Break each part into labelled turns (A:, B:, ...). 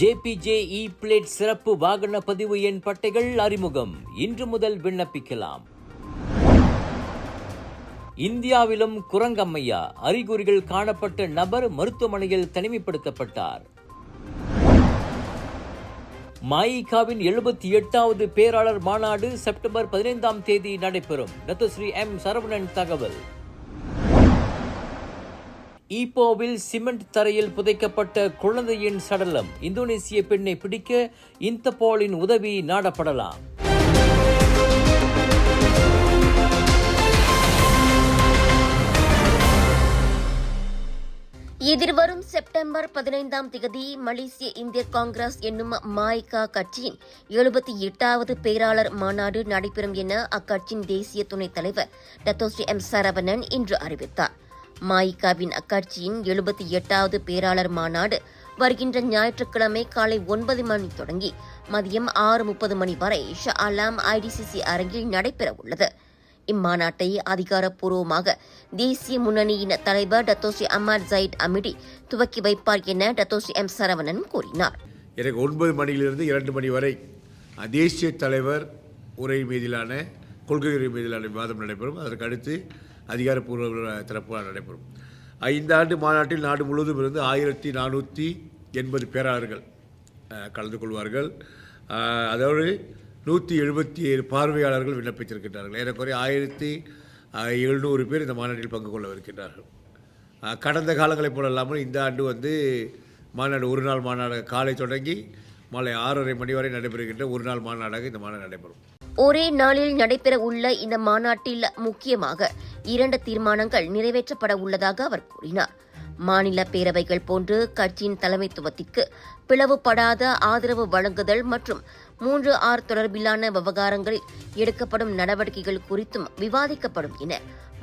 A: JPJ இ plate சிறப்பு வாகன பதிவு எண் பட்டைகள் அறிமுகம். இன்று முதல் விண்ணப்பிக்கலாம். இந்தியாவிலும் குரங்கம்மையா அறிகுறிகள் காணப்பட்ட நபர் மருத்துவமனையில் தனிமைப்படுத்தப்பட்டார். மாயிகாவின் எழுபத்தி எட்டாவது பேராளர் மாநாடு செப்டம்பர் பதினைந்தாம் தேதி நடைபெறும். ரத்தஸ்ரீ எம் சரவணன் தகவல். ஈப்போவில் சிமெண்ட் தரையில் புதைக்கப்பட்ட குழந்தையின் சடலம். இந்தோனேசிய பெண்ணை பிடிக்க இந்தபோலின் உதவி நாடப்படலாம்.
B: எதிர்வரும் செப்டம்பர் பதினைந்தாம் திகதி மலேசிய இந்திய காங்கிரஸ் என்னும் மாய்கா கட்சியின் எழுபத்தி எட்டாவது பேராளர் மாநாடு நடைபெறும் என அக்கட்சியின் தேசிய துணைத் தலைவர் டத்தோஸ்ரீ எம் சரவணன் இன்று அறிவித்தார். மாயிகாவின் அக்கட்சியின் எழுபத்தி எட்டாவது பேராளர் மாநாடு வருகின்ற ஞாயிற்றுக்கிழமை காலை ஒன்பது மணி தொடங்கி மதியம் ஆறு முப்பது மணி வரை ஷா அலாம் ஐடிசிசி அரங்கில் நடைபெறவுள்ளது. இம்மாநாட்டை அதிகாரப்பூர்வமாக தேசிய முன்னணியின் தலைவர் டத்தோசி அமர் ஜயிட் அமிடி துவக்கி வைப்பார் என டத்தோசி எம் சரவணன் கூறினார்.
C: எனக்கு ஒன்பது மணியிலிருந்து இரண்டு மணி வரை தேசிய தலைவர் உரை மீதிலான கொள்கை உரை மீதிலான விவாதம் நடைபெறும். அதற்கு அடுத்து அதிகாரப்பூர்வ திறப்பு நடைபெறும். ஐந்தாண்டு இந்த ஆண்டு மாநாட்டில் நாடு முழுவதும் இருந்து ஆயிரத்தி நானூற்றி எண்பது பேராளர்கள் கலந்து கொள்வார்கள். அதாவது அதோடு நூற்றி எழுபத்தி ஏழு பார்வையாளர்கள் விண்ணப்பித்திருக்கின்றார்கள். ஏறக்குறைய ஆயிரத்தி எழுநூறு பேர் இந்த மாநாட்டில் பங்கு கொள்ளவிருக்கின்றார்கள். கடந்த காலங்களைப் போல இல்லாமல் இந்த ஆண்டு வந்து மாநாடு ஒரு நாள் மாநாடு காலை தொடங்கி மாலை ஆறரை மணி வரை நடைபெறுகின்ற ஒரு நாள் மாநாடாக இந்த மாநாடு நடைபெறும்.
B: ஒரே நாளில் நடைபெற உள்ள இந்த மாநாட்டில் முக்கியமாக இரண்டு தீர்மானங்கள் நிறைவேற்றப்பட உள்ளதாக அவர் கூறினார். மாநில பேரவைகள் போன்று கட்சியின் தலைமைத்துவத்திற்கு பிளவுபடாத ஆதரவு வழங்குதல் மற்றும் மூன்று ஆறு தொடர்பிலான விவகாரங்களில் எடுக்கப்படும் நடவடிக்கைகள் குறித்தும் விவாதிக்கப்படும் என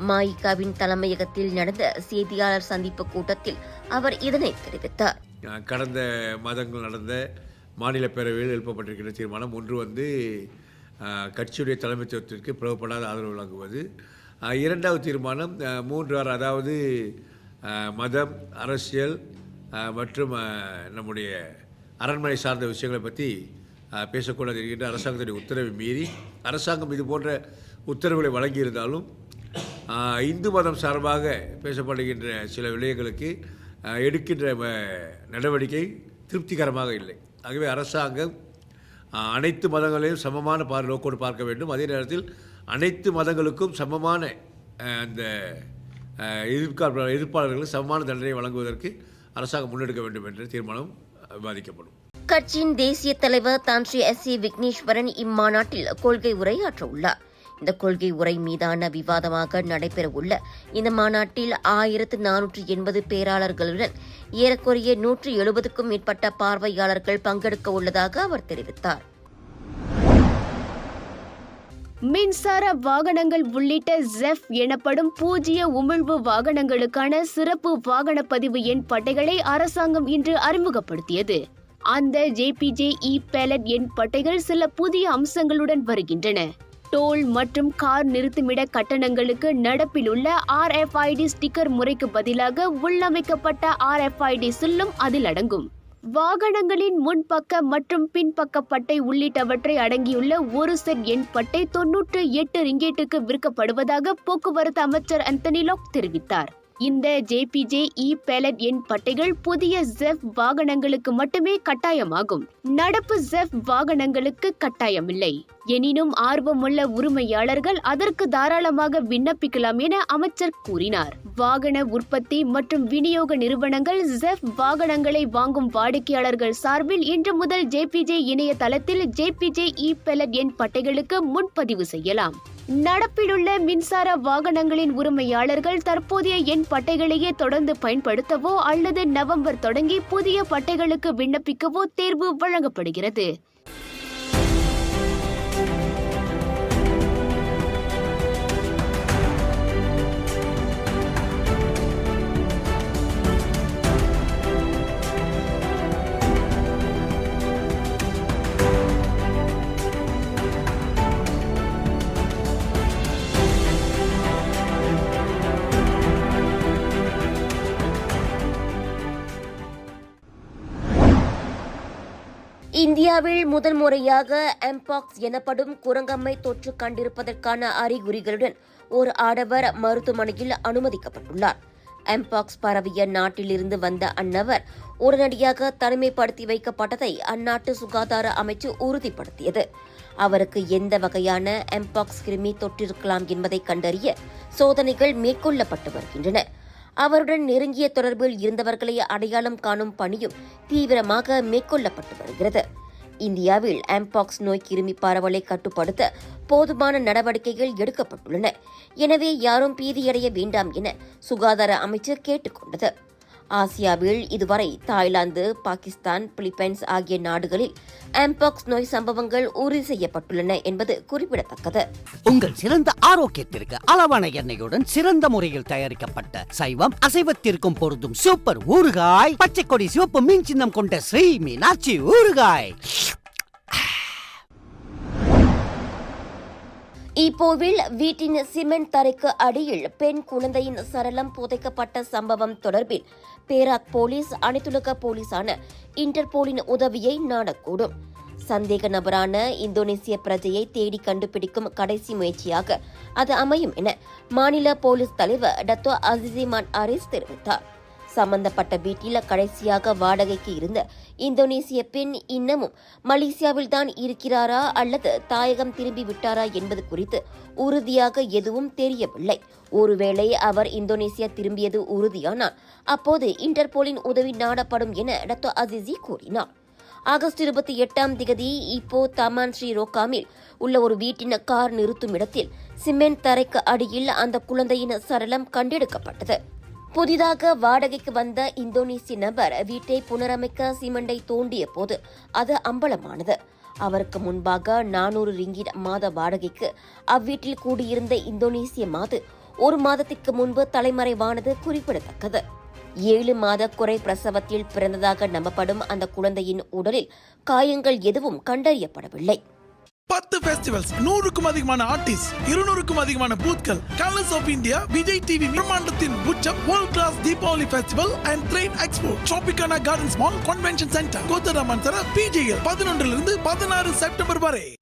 B: மாயிகாவின் தலைமையகத்தில் நடந்த செய்தியாளர் சந்திப்பு கூட்டத்தில் அவர் இதனை தெரிவித்தார்.
C: கடந்த மாதங்கள் நடந்த மாநில பேரவையில் எழுப்பப்பட்டிருக்கிற தீர்மானம் ஒன்று வந்து கட்சியுடைய தலைமைத்துவத்திற்கு பிளவுபடாத ஆதரவு வழங்குவது. இரண்டாவது தீர்மானம் அஹ், மூன்று அதாவது மதம் அரசியல் மற்றும் நம்முடைய அரண்மனை சார்ந்த விஷயங்களை பற்றி பேசக்கூடாது என்கின்ற அரசாங்கத்துடைய உத்தரவை மீறி அரசாங்கம் இது போன்ற உத்தரவுகளை வழங்கியிருந்தாலும் இந்து மதம் சார்பாக பேசப்படுகின்ற சில விடயங்களுக்கு எடுக்கின்ற நடவடிக்கை திருப்திகரமாக இல்லை. ஆகவே அரசாங்கம் அனைத்து மதங்களையும் சமமான பார் நோக்கோடு பார்க்க வேண்டும். அதே நேரத்தில் அனைத்து மதங்களுக்கும் சமமான அந்த ஆஹ், எதிர்ப்பாளர் எதிர்ப்பாளர்களுக்கு சமமான தண்டனை வழங்குவதற்கு அரசாங்கம் முன்னெடுக்க வேண்டும் என்ற தீர்மானம் விவாதிக்கப்படும்.
B: கட்சியின் தேசிய தலைவர் தான் ஸ்ரீ எஸ் சி விக்னேஸ்வரன் இம்மாநாட்டில் கொள்கை உரையாற்ற உள்ளார் இந்த கொள்கை உரை மீதான விவாதமாக நடைபெறவுள்ள இந்த மாநாட்டில் ஆயிரத்து நானூற்று எண்பது பேராளர்களுடன் ஏறக்குறைய நூற்று எழுபதுக்கும் மேற்பட்ட பார்வையாளர்கள் பங்கெடுக்க உள்ளதாக அவர் தெரிவித்தார்.
D: மின்சார வாகனங்கள் உள்ளிட்ட ஜெஃப் எனப்படும் பூஜ்ய உமிழ்வு வாகனங்களுக்கான சிறப்பு வாகன பதிவு எண் பட்டைகளை அரசாங்கம் இன்று அறிமுகப்படுத்தியது. அந்த ஜேபிஜே இ பேலட் எண் பட்டைகள் சில புதிய அம்சங்களுடன் வருகின்றன. டோல் மற்றும் கார் நிறுத்துமிட கட்டணங்களுக்கு நடப்பில் உள்ள ஆர்எஃப்ஐடி ஸ்டிக்கர் முறைக்கு பதிலாக உள்ளமைக்கப்பட்ட ஆர்எஃப்ஐடி சில்லும் அதில் அடங்கும். வாகனங்களின் முன்பக்க மற்றும் பின்பக்க பட்டை உள்ளிட்டவற்றை அடங்கியுள்ள ஒரு செட் எண் பட்டை தொன்னூற்று எட்டு ரிங்கேட்டுக்கு விற்கப்படுவதாக போக்குவரத்து அமைச்சர் அந்தனி லாக் தெரிவித்தார். இந்த ஜேபிஜே இ பேலட் எண் பட்டைகள் புதிய ஜெஃப் வாகனங்களுக்கு மட்டுமே கட்டாயமாகும். நடப்பு ஜெஃப் வாகனங்களுக்கு கட்டாயமில்லை. எனினும் ஆர்வமுள்ள உரிமையாளர்கள் அதற்கு தாராளமாக விண்ணப்பிக்கலாம் என அமைச்சர் கூறினார். வாகன உற்பத்தி மற்றும் விநியோக நிறுவனங்கள் ஜெஃப் வாகனங்களை வாங்கும் வாடிக்கையாளர்கள் சார்பில் இன்று முதல் ஜேபிஜே இணையதளத்தில் ஜேபிஜே இ பெலட் எண் பட்டைகளுக்கு முன்பதிவு செய்யலாம். நடப்பிலுள்ள மின்சார வாகனங்களின் உரிமையாளர்கள் தற்போதைய எண் பட்டைகளையே தொடர்ந்து பயன்படுத்தவோ அல்லது நவம்பர் தொடங்கி புதிய பட்டைகளுக்கு விண்ணப்பிக்கவோ தேர்வு வழங்கப்படுகிறது.
B: இந்தியாவில் முதல் முறையாக எம்பாக்ஸ் எனப்படும் குரங்கம்மை தொற்று கண்டிருப்பதற்கான அறிகுறிகளுடன் ஒரு ஆடவர் மருத்துவமனையில் அனுமதிக்கப்பட்டுள்ளார். எம்பாக்ஸ் பரவிய நாட்டிலிருந்து வந்த அன்னவர் உடனடியாக தனிமைப்படுத்தி வைக்கப்பட்டதை அந்நாட்டு சுகாதார அமைச்சு உறுதிப்படுத்தியது. அவருக்கு எந்த வகையான எம்பாக்ஸ் கிருமி தொற்றிருக்கலாம் என்பதை கண்டறிய சோதனைகள் மேற்கொள்ளப்பட்டு வருகின்றன. அவருடன் நெருங்கிய தொடர்பில் இருந்தவர்களை அடையாளம் காணும் பணியும் தீவிரமாக மேற்கொள்ளப்பட்டு வருகிறது. இந்தியாவில் ஆம்பாக்ஸ் நோய் கிருமி பரவலை கட்டுப்படுத்த போதுமான நடவடிக்கைகள் எடுக்கப்பட்டுள்ளன. எனவே யாரும் பீதியடைய வேண்டாம் என சுகாதார அமைச்சர் கேட்டுக்கொண்டது ஆசியாவில் இதுவரை தாய்லாந்து பாகிஸ்தான் பிலிப்பைன்ஸ் ஆகிய நாடுகளில் ஆம்பாக்ஸ் நோய் சம்பவங்கள் உறுதி செய்யப்பட்டுள்ளன என்பது குறிப்பிடத்தக்கது.
E: உங்கள் சிறந்த ஆரோக்கியத்திற்கு அளவான எண்ணெயுடன் சிறந்த முறையில் தயாரிக்கப்பட்ட சைவம் அசைவத்திற்கும் பொருந்தும் சூப்பர் ஊறுகாய் பச்சை கொடி சிவப்பு மீன் சின்னம் கொண்ட ஸ்ரீ மீனாட்சி ஊறுகாய்.
B: இப்போவில் வீட்டின் சிமெண்ட் தரைக்கு அடியில் பெண் குழந்தையின் சரளம் புதைக்கப்பட்ட சம்பவம் தொடர்பில் பேராக் போலீஸ் அனைத்துலக போலீசான இன்டர்போலின் உதவியை நாடக்கூடும். சந்தேக நபரான இந்தோனேசிய பிரஜையை தேடி கண்டுபிடிக்கும் கடைசி முயற்சியாக அது அமையும் என மாநில போலீஸ் தலைவர் டத்தோ அசிசிமான் அரிஸ் தெரிவித்தார். சம்பந்தப்பட்ட வீட்டில் கடைசியாக வாடகைக்கு இருந்த இந்தோனேசிய பெண் இன்னமும் மலேசியாவில்தான் இருக்கிறாரா அல்லது தாயகம் திரும்பி விட்டாரா என்பது குறித்து உறுதியாக எதுவும் தெரியவில்லை. ஒருவேளை அவர் இந்தோனேசியா திரும்பியது உறுதியானால் அப்போது இன்டர்போலின் உதவி நாடப்படும் என டத்தோ அசிசி கூறினார். ஆகஸ்ட் இருபத்தி எட்டாம் திகதி இப்போ தமான் ஸ்ரீ ரோக்காமில் உள்ள ஒரு வீட்டின் கார் நிறுத்தும் இடத்தில் சிமெண்ட் தரைக்கு அடியில் அந்த குழந்தையின் சரளம் கண்டெடுக்கப்பட்டது. புதிதாக வாடகைக்கு வந்த இந்தோனேசிய நபர் வீட்டை புனரமைக்க சிமெண்டை தோண்டிய போது அது அம்பலமானது. அவருக்கு முன்பாக நானூறு ரிங்கிட் மாத வாடகைக்கு அவ்வீட்டில் கூடியிருந்த இந்தோனேசிய மாது ஒரு மாதத்திற்கு முன்பு தலைமறைவானது குறிப்பிடத்தக்கது. ஏழு மாத குறை பிரசவத்தில் பிறந்ததாக நம்பப்படும் அந்த குழந்தையின் உடலில் காயங்கள் எதுவும் கண்டறியப்படவில்லை.
F: பத்து ஃபெஸ்டிவல்ஸ் நூறுக்கும் அதிகமான ஆர்டிஸ்ட் இருநூறுக்கும் அதிகமான பூத்கள் colours of India Vijay TV பிரம்மாண்டத்தின் உச்சம் world class Deepavali festival and train expo Tropicana gardens mall convention centre கோத்தராமன் தர பிஜிஎல் பதினொன்றிலிருந்து பதினாறு செப்டம்பர் வரை.